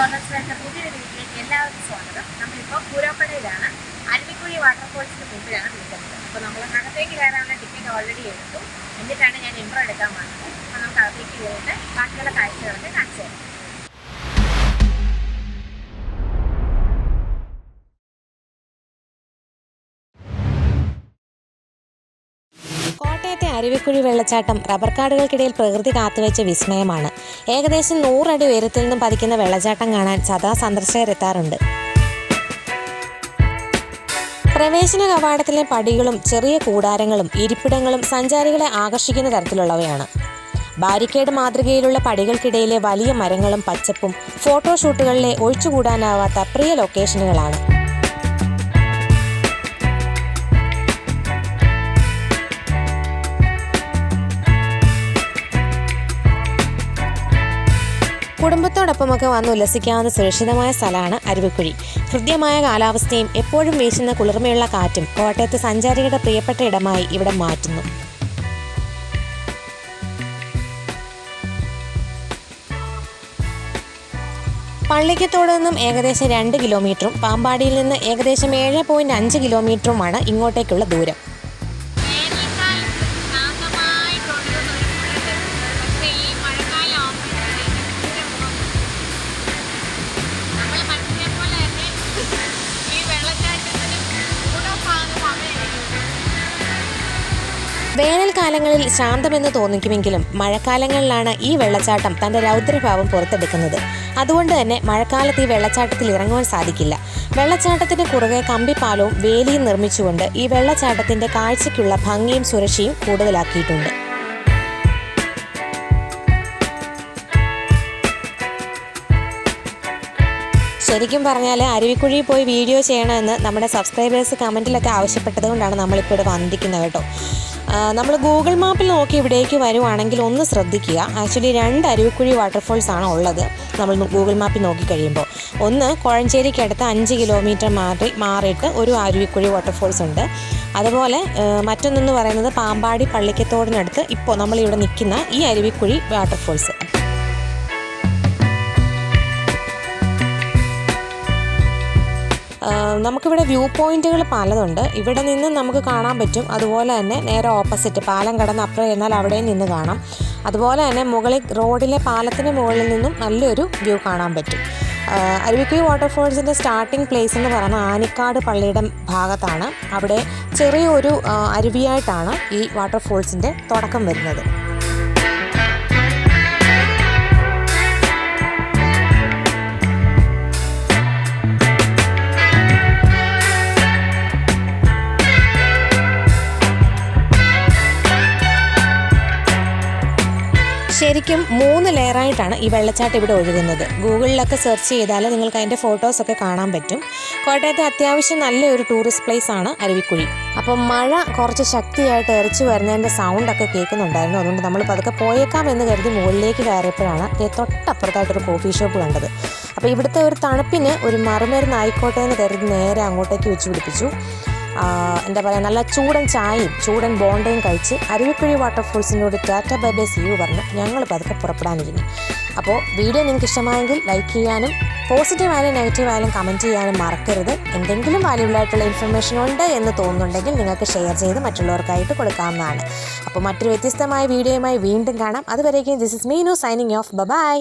ടോർണറ്റ്സിലേക്ക് പുതിയ വീട്ടിലേക്ക് എല്ലാവർക്കും സ്വാഗതം. നമ്മളിപ്പോൾ പൂരപ്പടയിലാണ് അരുവിക്കുഴി വാട്ടർഫോൾസിന് മുമ്പിലാണ് നിൽക്കുന്നത്. അപ്പോൾ നമ്മൾ അകത്തേക്ക് കയറാനുള്ള ടിക്കറ്റ് ഓൾറെഡി എടുത്തു. എന്നിട്ടാണ് ഞാൻ ഇൻട്രോ എടുക്കാൻ വന്നത്. അപ്പോൾ നമുക്ക് അകത്തേക്ക് കയറിയിട്ട് ബാക്കിയുള്ള കാഴ്ചകളൊക്കെ കാണിച്ചു തരാം. കോട്ടയത്തെ അരുവിക്കുഴി വെള്ളച്ചാട്ടം റബ്ബർ കാടുകൾക്കിടയിൽ പ്രകൃതി കാത്തുവെച്ച വിസ്മയമാണ്. ഏകദേശം നൂറടി ഉയരത്തിൽ നിന്നും പതിക്കുന്ന വെള്ളച്ചാട്ടം കാണാൻ സദാ സന്ദർശകരെത്താറുണ്ട്. പ്രവേശന കവാടത്തിലെ പടികളും ചെറിയ കൂടാരങ്ങളും ഇരിപ്പിടങ്ങളും സഞ്ചാരികളെ ആകർഷിക്കുന്ന തരത്തിലുള്ളവയാണ്. ബാരിക്കേഡ് മാതൃകയിലുള്ള പടികൾക്കിടയിലെ വലിയ മരങ്ങളും പച്ചപ്പും ഫോട്ടോഷൂട്ടുകളിലെ ഒഴിച്ചുകൂടാനാവാത്ത പ്രിയ ലൊക്കേഷനുകളാണ്. കുടുംബത്തോടൊപ്പമൊക്കെ വന്ന് ഉല്ലസിക്കാവുന്ന സുരക്ഷിതമായ സ്ഥലമാണ് അരുവിക്കുഴി. ഹൃദ്യമായ കാലാവസ്ഥയും എപ്പോഴും വീശുന്ന കുളിർമയുള്ള കാറ്റും കോട്ടയത്ത് സഞ്ചാരികളുടെ പ്രിയപ്പെട്ട ഇടമായി ഇവിടെ മാറ്റുന്നു. പള്ളിക്കത്തോട് നിന്നും ഏകദേശം രണ്ട് കിലോമീറ്ററും പാമ്പാടിയിൽ നിന്ന് ഏകദേശം ഏഴ് പോയിന്റ് അഞ്ച് കിലോമീറ്ററുമാണ് ഇങ്ങോട്ടേക്കുള്ള ദൂരം. വേനൽക്കാലങ്ങളിൽ ശാന്തമെന്ന് തോന്നിക്കുമെങ്കിലും മഴക്കാലങ്ങളിലാണ് ഈ വെള്ളച്ചാട്ടം തന്റെ രൗദ്രഭാവം പുറത്തെടുക്കുന്നത്. അതുകൊണ്ട് തന്നെ മഴക്കാലത്ത് ഈ വെള്ളച്ചാട്ടത്തിൽ ഇറങ്ങുവാൻ സാധിക്കില്ല. വെള്ളച്ചാട്ടത്തിന് കുറുകെ കമ്പിപ്പാലവും വേലിയും നിർമ്മിച്ചുകൊണ്ട് ഈ വെള്ളച്ചാട്ടത്തിന്റെ കാഴ്ചയ്ക്കുള്ള ഭംഗിയും സുരക്ഷയും കൂടുതലാക്കിയിട്ടുണ്ട്. ശരിക്കും പറഞ്ഞാൽ അരുവിക്കുഴി പോയി വീഡിയോ ചെയ്യണമെന്ന് നമ്മുടെ സബ്സ്ക്രൈബേഴ്സ് കമന്റിലൊക്കെ ആവശ്യപ്പെട്ടത് കൊണ്ടാണ് നമ്മളിപ്പോൾ ഇവിടെ വന്നിരിക്കുന്നത് കേട്ടോ. നമ്മൾ ഗൂഗിൾ മാപ്പിൽ നോക്കി ഇവിടേക്ക് വരുവാണെങ്കിൽ ഒന്ന് ശ്രദ്ധിക്കുക. ആക്ച്വലി രണ്ട് അരുവിക്കുഴി വാട്ടർഫോൾസ് ആണ് ഉള്ളത്. നമ്മൾ ഗൂഗിൾ മാപ്പിൽ നോക്കി കഴിയുമ്പോൾ. ഒന്ന് കോഴഞ്ചേരിക്കടുത്ത് അഞ്ച് കിലോമീറ്റർ മാറി മാറിയിട്ട് ഒരു അരുവിക്കുഴി വാട്ടർഫോൾസ് ഉണ്ട്. അതുപോലെ മറ്റൊന്നെന്ന് പറയുന്നത് പാമ്പാടി പള്ളിക്കത്തോടിനടുത്ത് ഇപ്പോൾ നമ്മളിവിടെ നിൽക്കുന്ന ഈ അരുവിക്കുഴി വാട്ടർഫോൾസ് നമുക്കിവിടെ വ്യൂ പോയിന്റുകൾ പലതുണ്ട്. ഇവിടെ നിന്ന് നമുക്ക് കാണാൻ പറ്റും. അതുപോലെ തന്നെ നേരെ ഓപ്പോസിറ്റ് പാലം കടന്ന് അപ്പുറം ചെന്നാൽ അവിടെയും നിന്ന് കാണാം. അതുപോലെ തന്നെ മുകളിൽ റോഡിലെ പാലത്തിന് മുകളിൽ നിന്നും നല്ലൊരു വ്യൂ കാണാൻ പറ്റും. അരുവിക്കുഴി വാട്ടർഫോൾസിന്റെ സ്റ്റാർട്ടിംഗ് പ്ലേസ് എന്ന് പറയുന്ന ആനിക്കാട് പള്ളിയുടെ ഭാഗത്താണ്. അവിടെ ചെറിയൊരു അരുവിയായിട്ടാണ് ഈ വാട്ടർഫോൾസിന്റെ തുടക്കം വരുന്നത്. ശരിക്കും മൂന്ന് ലെയറായിട്ടാണ് ഈ വെള്ളച്ചാട്ടം ഇവിടെ ഒഴുകുന്നത്. ഗൂഗിളിലൊക്കെ സെർച്ച് ചെയ്താൽ നിങ്ങൾക്ക് അതിന്റെ ഫോട്ടോസൊക്കെ കാണാൻ പറ്റും. കോട്ടയത്തെ അത്യാവശ്യം നല്ലൊരു ടൂറിസ്റ്റ് പ്ലേസ് ആണ് അരുവിക്കുഴി. അപ്പം മഴ കുറച്ച് ശക്തിയായിട്ട് എറിച്ചു വരുന്നതിന്റെ സൗണ്ടൊക്കെ കേൾക്കുന്നുണ്ടായിരുന്നു. അതുകൊണ്ട് നമ്മൾ പതുക്കെ പോയേക്കാം എന്ന് കരുതി മുകളിലേക്ക് കയറിയപ്പോഴാണ് തൊട്ടപ്പുറത്തായിട്ടൊരു കോഫി ഷോപ്പ് കണ്ടത്. അപ്പോൾ ഇവിടുത്തെ ഒരു തണുപ്പിന് ഒരു മറുമരുന്ന് ആയിക്കോട്ടെ എന്ന് കരുതി നേരെ അങ്ങോട്ടേക്ക് വെച്ച് പിടിപ്പിച്ചു എന്താ പറയുക നല്ല ചൂടൻ ചായയും ചൂടൻ ബോണ്ടയും കഴിച്ച് അരുവിക്കുഴി വാട്ടർഫോൾസിനോട് ടാറ്റ ബൈ ബൈ യു പറഞ്ഞ് ഞങ്ങൾ പതുക്കെ പുറപ്പെടാനിരുന്നു അപ്പോൾ വീഡിയോ നിങ്ങൾക്ക് ഇഷ്ടമായെങ്കിൽ ലൈക്ക് ചെയ്യാനും പോസിറ്റീവ് ആയാലും നെഗറ്റീവ് ആയാലും കമന്റ് ചെയ്യാനും മറക്കരുത്. എന്തെങ്കിലും വാല്യൂബിൾ ആയിട്ടുള്ള ഇൻഫർമേഷൻ ഉണ്ട് എന്ന് തോന്നുന്നുണ്ടെങ്കിൽ നിങ്ങൾക്ക് ഷെയർ ചെയ്ത് മറ്റുള്ളവർക്കായിട്ട് കൊടുക്കാവുന്നതാണ്. അപ്പോൾ മറ്റൊരു വ്യത്യസ്തമായ വീഡിയോയുമായി വീണ്ടും കാണാം. അതുവരേക്കും this is Meenu signing off bye